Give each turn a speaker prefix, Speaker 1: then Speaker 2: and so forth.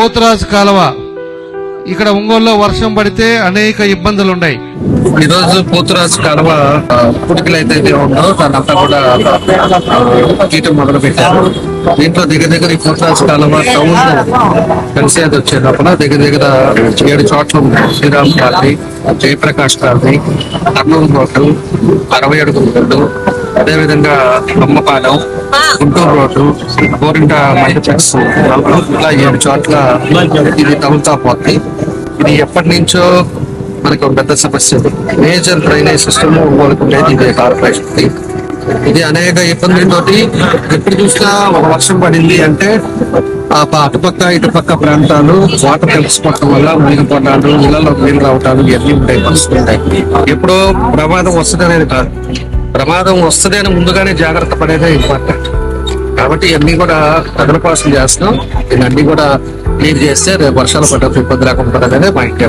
Speaker 1: పోతురాజు కాలువ. ఇక్కడ ఒంగోలులో వర్షం పడితే అనేక ఇబ్బందులు ఉన్నాయి
Speaker 2: ఈ రోజు పోతురాజు కడవ పుడికలు అయితే ఉందో దాన్ని కూడా ఆ, గీయటం మొదలు పెట్టారు దీంట్లో దగ్గర దగ్గర ఈ పోతురాజు కడవ టౌన్ కలిసేది వచ్చేటప్పుడు దగ్గర దగ్గర ఏడు చోట్ల Sriram colony Jayaprakash colony Kurnool road అరవై అడుగుల రోడ్డు అదేవిధంగా బొమ్మపాలెం గుంటూరు రోడ్డు గోరింట మల్టీప్లెక్స్ ఇలా ఏడు చోట్ల ఇది తగులుతా పోతుంది. ఇది ఎప్పటి నుంచో మనకి ఒక పెద్ద సమస్య. మేజర్ డ్రైనేజ్ సిస్టమ్ ఉండేది ఇది కార్పొరేషన్. ఇది అనేక ఇబ్బందులతోటి ఎప్పుడు చూసినా ఒక వర్షం పడింది అంటే ఆ అటుపక్క ఇటుపక్క ప్రాంతాలు వాటర్ కలిసిపోవటం వల్ల మునిగిపోవడాలు ఇళ్ళలో నీళ్ళు రావటాలు ఇవన్నీ ఉంటాయి పరిస్థితులు ఉంటాయి. ఎప్పుడో ప్రమాదం వస్తుంది అనేది కాదు. ప్రమాదం వస్తుంది అని ముందుగానే జాగ్రత్త పడేదే ఇంపార్టెంట్ కాబట్టి ఇవన్నీ కూడా తగిన చేస్తున్నాం. ఇవన్నీ కూడా క్లియర్ చేస్తే రేపు వర్షాలు పడ్డప్పుడు ఇబ్బంది లేకుండా అనేది మా ఇంటి